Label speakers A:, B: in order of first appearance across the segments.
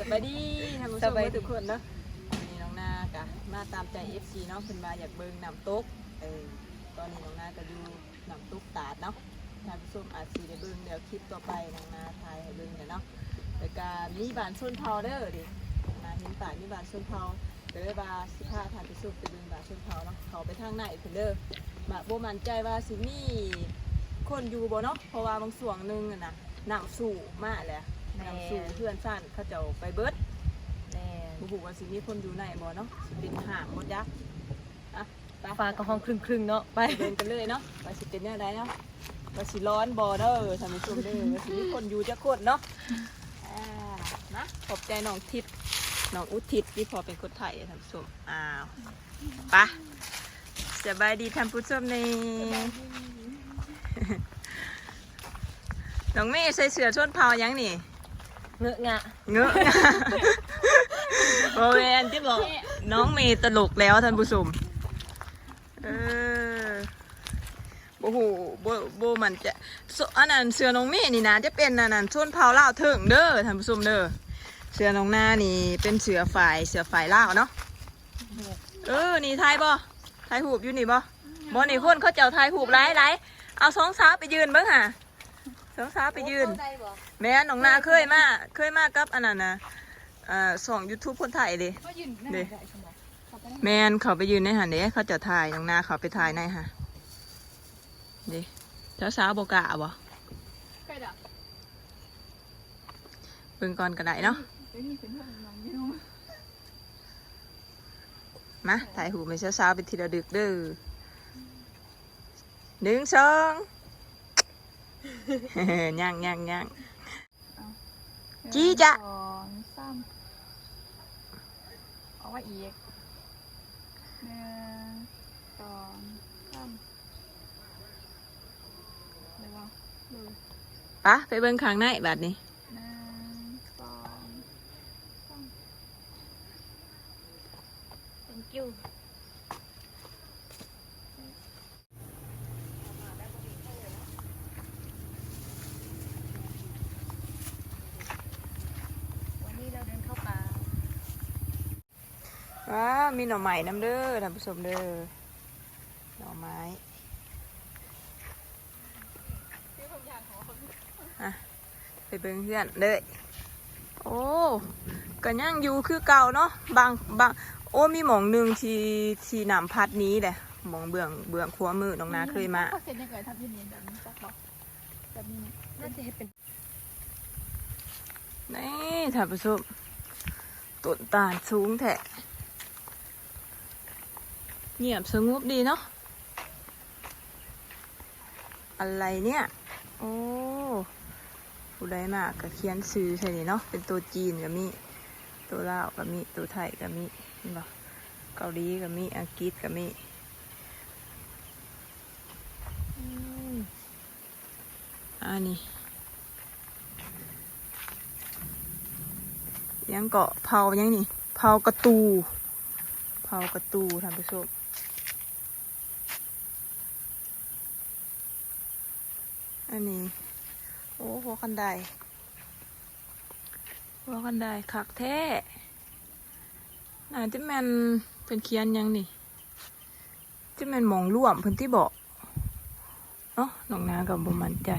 A: สบายดีท่านผู้ช
B: ส
A: ม
B: บายดี
A: ทุกคนเนาะวันนี้น้องนากะมาตามใจ FC เนาะเพิ่นมาอยากเบิ่งน้ำตกเออตอนนี้น้องนาก็อยู่น้ำตกตาดเนาะท่านผู้ชมอาจสิได้เบิ่งเดี๋ยวคลิปต่อไปน้องนาถ่ายให้เบิ่งเดี๋ยวเนาะแล้วก็มีบ้านชนเผ่าเด้อดิมาเห็นป่ามีบ้านชนเผ่าก็เลยว่าสิพาท่านผู้ชมไปเบิ่งบ้านชนเผ่าเนาะเขาไปทางไหนเพิ่นเด้อมาบ่มั่นใจว่าสิมีคนอยู่บ่เนาะเพราะว่าบางส่วงหนึงน่ะนะน้ำสูงมากแหละ น้ำสูงเพื่อนสั้นเขาเจ้าไปเบิด
B: แน่
A: บุบุว่าสิมีคนอยู่ในบ่เนาะสิเป็นห่างหมดยักษ์อะไป
B: ฟ้าก็ห้องครึ่งครึ่งๆเนาะไป
A: ไป เดินกันเลยเนาะไปสิเป็นยังไงเนาะว่าสิร้อนบ่เด้อท่านผู้ชมเด้อว่าสิมีคนอยู่จักคนเนาะอ่านะขอบใจน้องทิพย์น้องอุทิศที่พอเป็นคนไทยท่านผู้ชมอ้าวไปสบายดีท่านผู้ชมนี่น้องเมย์ใส่เสื้อชนเผ่ายังนี่
B: เงอะงะ
A: เงอะโอเวนที่บอกน้องเมย์ตลกแล้วท่านผู้ชมเออโอ้โหโบโบมันจะอันนั้นเสือน้องเมย์นี่นะ จะเป็นอันนั้นชนเผ่าลาเถิงเด้อท่านผู้ชมเด้อเสือน้องหน้านี่เป็นเสือฝ่ายเสือฝ่ายเลาเนาะเออนี่ไทยบ่ไทยหูบอยู่นี่บ่บ่นี่คนเขาเจ้าไทยหูบหลายหลายเอาสองสาวไปยืนเบิ่งห่ะ สองสาวไปยืนแม่น้องนาเคยมาเคยมากับอันนั้นนะเอ่อสองยูทูบคนไทยเลยเด้แมนเขาไปยืนในหันเด้เขาจะถ่ายน้องนาเขาไปถ่ายในฮะเด้เจ้าสาวบกะบ่เบิ่งก่อนก็ได้เนาะมาถ่ายหูปเป็นเช้าสาวๆเป็นทีละดึกเด้อหนึ่งสองย่างย่างย่างจี้จ๊ะ
C: สองสามเอาไว้อีกหนึ่งสอง สามเลยวะเลย
A: ปะไปเบิ่งข้างในแบบนี้
C: หนึ่งสองสาม
B: thank you วันนี้เราเดินเข้าป่า
A: ว้ามี หน่อไม้น้ำเด้อท่านผู้ชมเด้อหน่อไม้อะไปเบิ่งเพื่อนเลยโอ้ก็ยังอยู่คือเก่าเนาะบางบางโอ้มีหมองหนึ่งที่ที่น้ำพัดหนี้แหละหมองเบื้องเบื้องครัวมือน้องนาเคยมา
C: เขาเสร็จยังไงทำยังไงแบบนี้จักบอกแบบนี้
B: น่าจะให้เป็น
A: นี่ท่านผู้ชมต้นตาลสูงแท้ เงียบสงบดีเนาะ อะไรเนี่ย โอ้ผู้ใดมากก็เขียนซื้อใช่นี่เนาะ เป็นตัวจีนก็มี ตัวลาวก็มี ตัวไทยก็มีเห็นบ่เกาหลีก็มี อังกฤษก็มีอืมอันนี้ยังเกาะเผายังนี่ เผากระตู เผากระตูท่านผู้ชม อันนี้ โอ้หัวคันไดหัวคันไดคักแท้น่าจะแมนเป็นเคียนยังนี่จะแมนมองร่วมเพื้นที่บอกเนาะน้องนากับบมันใจ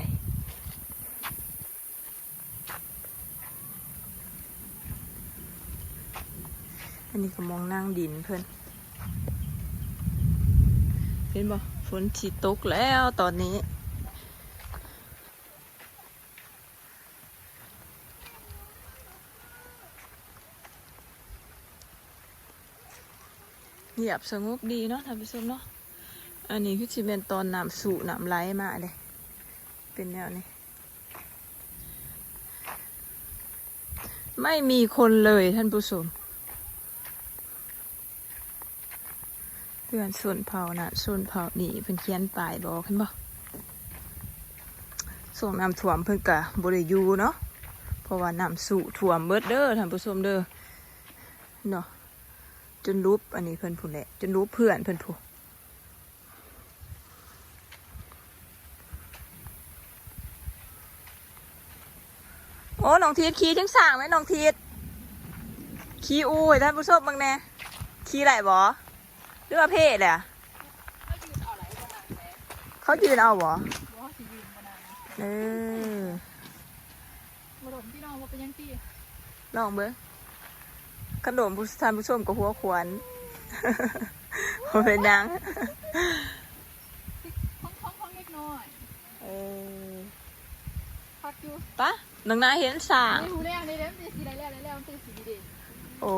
A: อันนี้ก็มองนั่งดินเพื่อนเห็นบ่ฝนฉีตกแล้วตอนนี้ เงียบสงบดีเนาะท่านผู้ชมเนาะอันนี้คือสิเป็นตอนน้ำสูน้ำไหลมาเลยเป็นแนวนี้ ไม่มีคนเลยท่านผู้ชมเพื่อนส่วนเผานะส่วนเผานี่เพิ่นเขียนป้ายบอกเห็นบ่ส่งน้ำท่วมเพิ่นกะบริยูเนาะเพราะว่าน้ำสูท่วมเบิดเด้อท่านผู้ชมเด้อเนาะ จนรูปอันนี้เพิ่นผู้นแหละจนรูปเพื่อนเพิ่นผู้โอ้น้องทีดขี่จังสร้างไหมน้องทีดขี้อู้ให้ท่านผู้ชมบ้างแน่ขี้ไหลบ่หรือว่าเพศเลยอะเขายืนเอาบ่
C: ว่าสิยืนมานาน
A: เออ
C: มาหลมพี่น้องว่าเป็นยังพี่
A: ลองเบิ้ง ขนมผู้ท่านผู้ชมกับหัวขวานบ่เป็นหยัง
C: ท้องท้องท้องเล็กน้อย
A: เออ
C: พักอยู่
A: ปะน้องนาเห็นสร้าง
C: ไม่รู้แล้วในเล่มเป็นสีอะไรแล้วแล้วมันเป็นสีเด่น
A: โอ้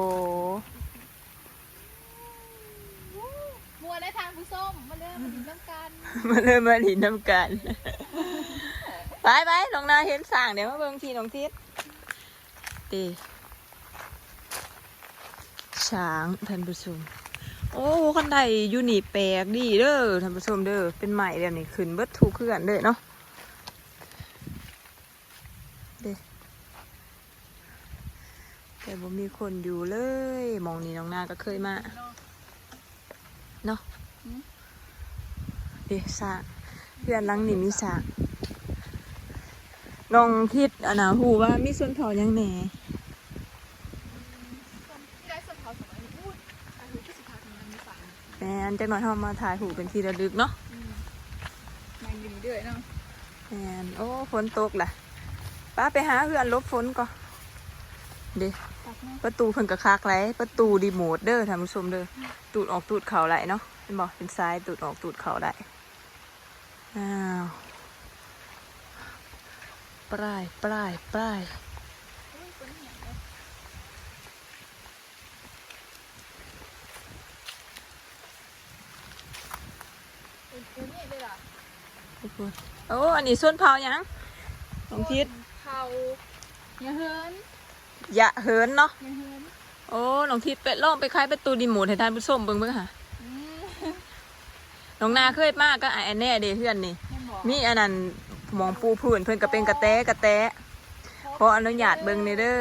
C: มัวได้ทางผู้ส้มมาเริ่มมาดินน้ำกัน
A: มาเริ่มมาดินน้ำกันไปไปน้องนาเห็นสร้างเดี๋ยวมาเบิ่งทีน้องทิศดี ช้างท่านผู้ชมโอ้คันใดยูนี่แปลกดีเด้อท่านผู้ชมเด้อเป็นใหม่แบบนี้ขึ้นเบิดถูกเคลื่อนเด้อเนาะเด้แต่บ่มีคนอยู่เลย มองนี้น้องนาก็เคยมาเนาะเด้สร้างเพื่อนลังนี่มีสร้างน้องคิดอันน่ะหูว่ามีส่วนเผายังแหน่
C: ที่ได้ส้มเขาสมัยนี้พูดอายุที่สิบห้าถึงนั้นมีฝัน
A: แม่ นจักหน่อยเฮามาถ่ายหูเป็นที่ระลึกเนาะ
C: มันอยู่นี่ด้วยเนาะ
A: แมนโอ้ฝนตกล่ะป้าไปหาเพื่อนลบฝนก่อนเด้
C: ตัก
A: ประตูเพิ่นก็คักไหลประตูรีโมทเด้อท่านผู้ชมเด้อตูดออกตูดเข่าไหลเนาะเป็นบอกเป็นซ้ายตูดออกตูดเข่าไหลอ้าวปลายปลายปลาย
C: คนเหี้ยเนาะเป็นคนนี่เลยล่ะ
A: ทุกคน โอ้อันนี้ส่วนเผาหยังน้องทิศ
C: เขาอย่าเฮิน
A: ยะเหินเนาะ
C: อย่าเฮิน
A: โอ้น้องทิศไปลองไปคลายประตูรีโมทให้ท่านผู้ชมเบิ่งเบิ่งค่ะ
C: อืม
A: น้องนาเคยมากก็ไอ้แน่เด้เพื่อนนี่
C: แม่นบอก
A: มีอันนั้นหมองปูผื่นเพิ่นก็เป็นกระแตกระแตขออนุญาตเบิ่งในเด้อ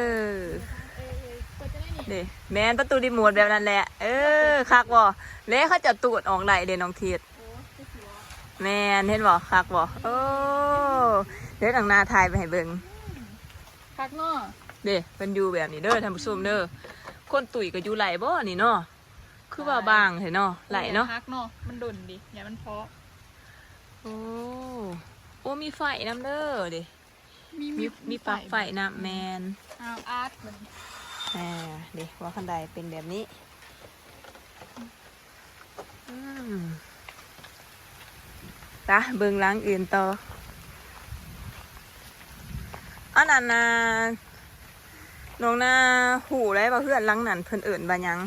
C: เออเออเปิดจะได้นี่
A: เด้แม่นประตูรีโมทแบบนั้นแหละ เออคักบ่แล้วเขาจะตูดออกไหลเด้น้องทิศ
C: โอ้จะสิวะ
A: แม่นเห็นบ่คักบ่โอ้เดี๋ยวทางหน้าถ่ายไปให้เบิ่ง
C: พักเนาะ
A: เด้เพิ่นอยู่แบบนี้เด้อท่านผู้ชมเด้อคนตุ๋ยก็อยู่ไหลบ่นี่เนาะคือว่าบางเห็นเนาะไหลเนาะ
C: พักเนาะมันดุนดิอย่ามันเพาะ
A: โอ้โอ้มีไฟน้ำเด้อเด้
C: มี
A: มีมีปลั๊กไฟน้ำแมน
C: อ้าวอาร์ตมัน
A: อ่าเด็กว่าคันใดเป็นแบบนี้อืม ตะเบิงหล้างอื่นต่ออันนั้นนะน้องนาหูได้ป่ะเพื่อนหลังนั่นเพื่อนเอิ่นบายัง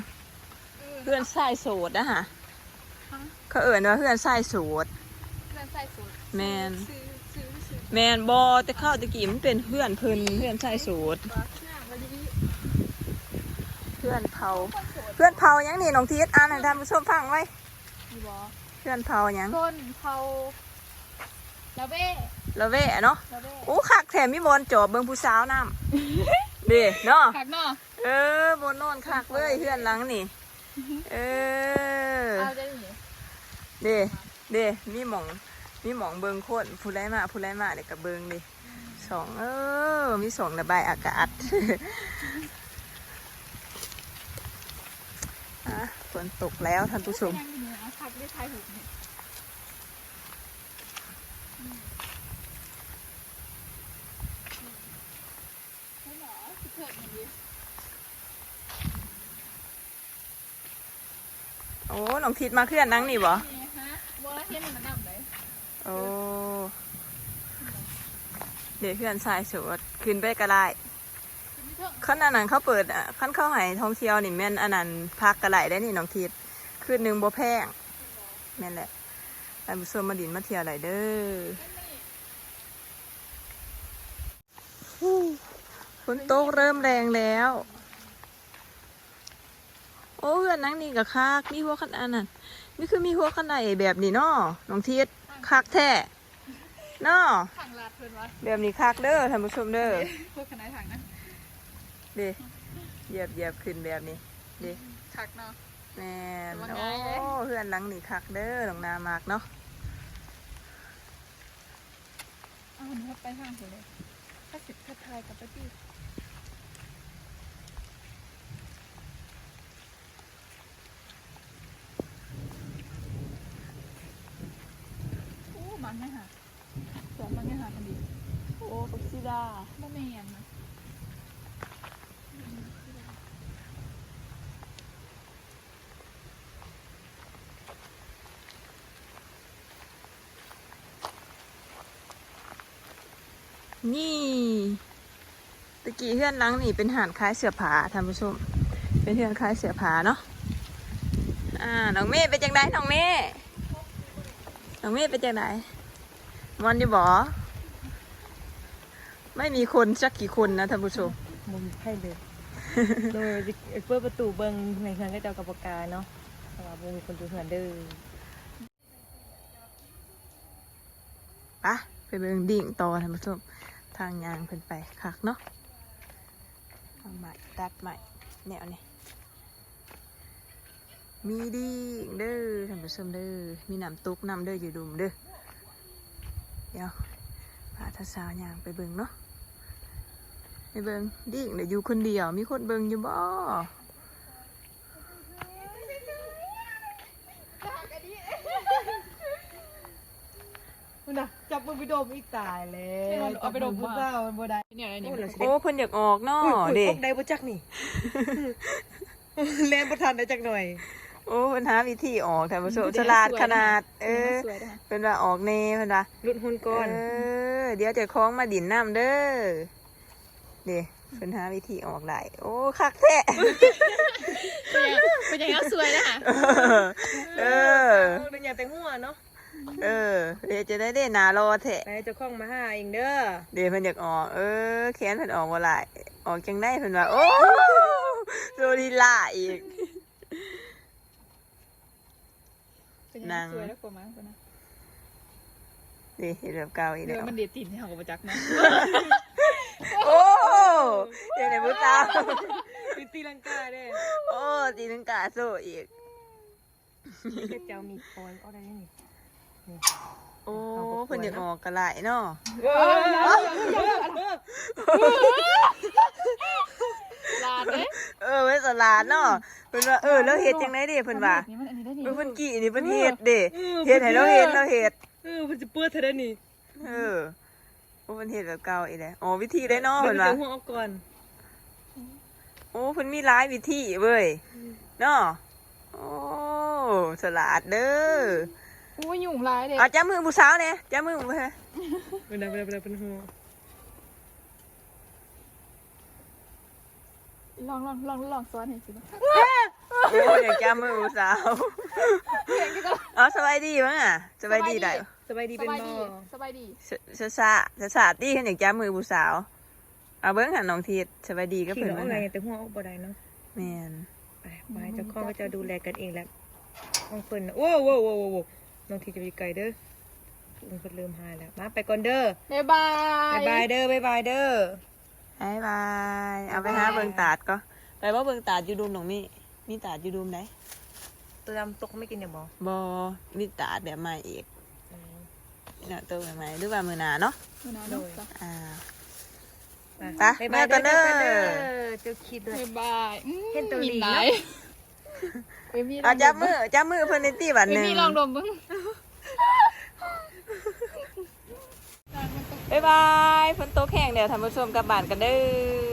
A: เพื่อนชายโสดนะฮะเขาเอิ่นว่าเพื่อนชายโสด
C: เพื่อนใส่สูตร
A: แมน
C: ซื้อซื้อซื้อ
A: แมนบอแต่เข้าตะกี้มันเป็นเพื่อนเพิ่นเพื่อนชายโสด
C: บักหน้าวันนี้
A: เพื่อนเผา
C: คนโสด
A: เพื่อนเผาหยังนี่น้องทีสอ่านให้ท่านผู้ชมฟังไว้
C: มีบอ
A: เพื่อนเผาหยัง
C: ต้นเผาลาเบ้
A: ละเวะเนาะ
C: ลาเบ้
A: อู้คักแถมมีบอลจอบเบิ่งผู้สาวน้ำเด้เนาะ
C: ผักเนาะ
A: เออบนโน่นคักเว้ยเพื่อนหลังนี่เออ
C: เอาจะหนี
A: เด้เด้มีหมองมีหมองเบิงโคนผู้ไรมาผู้ไรมาเด็กกับเบิงดิสองเออมีสองระบายอากาศ อะฝ นตกแล้วท่านผู้ชม
C: ยังอยู่เนี่ยเอาผักได้ทายหุบเนี่ยไม่หรอสิเกิดอย่างนี้
A: โอ้น้องทิดมาเคลื่อนนั่งนี่บ่
C: นี่ฮะบัวเทียนมันนำเลย
A: โอ้ เดี๋ยวเพื่อนชายสวดขึ้นไปก็ได้
C: คุณไม่เถอะ
A: ขั้นอันนั้นเขาเปิดอะขั้นเข้าใหายท่องเที่ยวนี่แม่นอันนั้นพักกระไหลได้นี่น้องทิดคืนหนึ่งบ่แพงแม่นแหละไปบุษมาดินมาเที่ยวไหลเด้อฮู้ฝนตกเริ่มแรงแล้ว โอ้เพื่อนนั่งนี่กับคักมีหัวขันอันนั้นนี่คือมีหัวขันไหนแบบนี้เนาะน้องทิดคักแท้เนาะ
C: ถังลาดเพิ่นวะ
A: แบบนี้คักเด้อท่านผู้ชมเด้อ
C: พวกคณะถังนะ
A: เดิเหยียบเยียบขึ้นแบบนี้ดิ
C: คักเนาะ
A: แม่นโอ้
C: เพื่
A: อนหลังนี่คักเด้อหลงนามากเนาะ
C: เอาหนูไปห้างสิเลยถ้าสิบถ้าทายกับไปพี่มันไหมคะสองมันไหมคะพอดีโ
A: อ้ปักซิดา
C: บ่แม่นนะ
A: นี่ตะกี้เพื่อนหลังนี่เป็นหานคล้ายเสือผาท่านผู้ชม เป็นเพื่อนคล้ายเสือผาเนาะอ่าน้องเมย์เป็นจังไดน้องเมย์น้องเมย์เป็นจังไดมอนอยู่บ่ไม่มีคนสักกี่คนนะท่านผู้ชม
B: มุมไพ่เลยโดยเปิดประตูเบิ้งในเฮือนก็เจ้ากับปากกาเนาะแต่ว่าบ่มีคนอยู่เฮือนเด้อ
A: ปะไปเบิ่งดิ่งต่อท่านผู้ชม ทางยางเพิ่นไปคักเนาะเอาใหม่ตัดใหม่แนวนี้มีดีเด้อท่านผู้ชมเด้อมีน้ำตุกน้ำเด้ออยู่ดุมเด้อเดี๋ยวพาทาสาวยางไปเบิ่งเนาะไปเบิ่งดิ่งเดี๋ยวอยู่คนเดียวมีคนเบิ่งอยู่บ่
B: มันน่ะ จับมือไปดมอีกตายแล้
C: นี่มันเอาไปดม
B: ว่า
C: ว่า
B: มันบ่ได้
C: เนี่ยอะไรนี่
A: โอ้เพิ่นอยากออกเนาะ
B: อุ้ย
A: เด้
B: พวกใดบ่จักนี่แล่นบ่ทันได้จักหน่อย
A: โอ้เพิ่นหาวิธีออกท่านผู้ชมฉลาดขนาด เออ
C: สวยนะคะ
A: เป็นว่าออกเน่เพิ่นว่า
B: รุ่นหุ่นก้อน
A: เออ เดี๋ยวจะคล้องมาดินน้ำเด้อเดี๋ยวเพิ่นหาวิธีออกได้โอ้คักแท้
C: เป็นยังไงก็สวยนะคะ
A: เออ
B: เป็นอย่างแต่หัวเนาะ
A: เออเดี๋ยวจะได้ได้หนารอแท้
B: ไปเจ้าของมาหาเองเด้อ
A: เดี๋ยวเพิ่นอยากออก เออแขนเพิ่นออกบ่หลายออกจังได้เพิ่นว่าโอ้โซลีลาอีก
C: เป็นยังไงสวยแล้วผมมั้งคนนะ
A: เดี๋ยวเห็นแบบเก่าอีก
C: เดี๋
A: แล้
C: ยว
A: ว
C: มันเด็ดตินให้เขากับประจักษ์นะ
A: โอ้เดี๋ยวไหนผู้สาว
B: เป็นตีลังกาเด้
A: โอ้ตีนังกาโซอีก
B: เจ้ามีคอยเอาได้นี่
A: โอ้เพิ่นอยากออกกระไรเนาะ
C: ลาดเลย
A: เออไว้สลาดเนาะเพิ่นว่าเออแล้วเฮ็ดจังได๋เด้เพิ่นว่า
C: นี่มันอันนี้ได้นี่
A: เออเพิ่นกี่นี่เพิ่นเฮ็ดเด้เฮ็ดให้เราเฮ็ดเราเฮ็ด
B: เออมันจะเปื้อนเธอได้นี่
A: เออโอ้เพิ่นเฮ็ดแบบเก่าอีกแล้วอ๋อวิธีได้เนาะเพิ่นว่า
B: เดี๋ยวหัวออกก่อน
A: โอ้เพิ่นมีหลายวิธีเว้ยเนาะโอ้สลาดเด้อ
C: โอ้ยยุ่งร้ายเลย
A: เอาจับมือผู้สาวเนี่ยจับมือผู้ฮะ
B: เป็นอะไรเป็นอะไรเป็นหัว
C: ลองลองลองลองซ้อนให้สินะ
A: โอ้อยากจับมือผู้สาวเอาสบายดีมั้งอะสบายดีได้
B: สบายดี
C: ส
B: เป็น
C: บาย
B: บ่
C: ดีสบายดี
A: สสะสะสะสะตี้เพิ่นอยากจับมือผู้สาวเอาเบิ่งหันน้องทีสบายดีก็
B: ขี่
A: เพิ่น
B: เอา
A: ว่า
B: อะไรแต่หัวออกบ่ได้เนาะ
A: แม่น
B: ไปไปเจ้าของก็จะดูแลกันเองแหละห้องเพิ่นน่ะโอ้โว้โว้โว้โว้ น้องทีจะไปไกลเด้อลุงเพิ่นเริ่มหายแล้ว มาไปก่อนเด้อ
C: บ๊ายบา
B: บายยบายเด้อบายบายเด้อ
A: บายบาย เอาไปหาเบิ่งตาดก็ไปว่าเบิ่งตาดอยู่ดุมตรงนี้มีตาดอยู่ดุมไหน
B: ตัวดำตกไม่กินเนี่ยบ่
A: บ่มีตาดแบบใหม่อีกเนาะตัวใหม่ๆหรือว่ามื้อหน้าเนาะ
C: ไม่น่าดูจ้ะ
A: อ่า
B: ไป
A: ไป
B: บายบาย
A: แม่
B: เด้
A: ก่
B: อ
A: อนเด้อ
B: เจ้าคิดด้วย
C: บ๊ายบายอืม
B: เห็นตัวหลี
C: มี
B: เนอะ
C: หลายเอ้ยมีล
A: เอา
C: ง
A: จับมือจับมือเพิ่นในตี้บัดห
C: เอ้ย
A: นึง
C: มีลองดมมึง
A: บ๊ายบายฝนตกแห้งเดี๋ยวท่านผู้ชมกลับบ้านกันเด้อ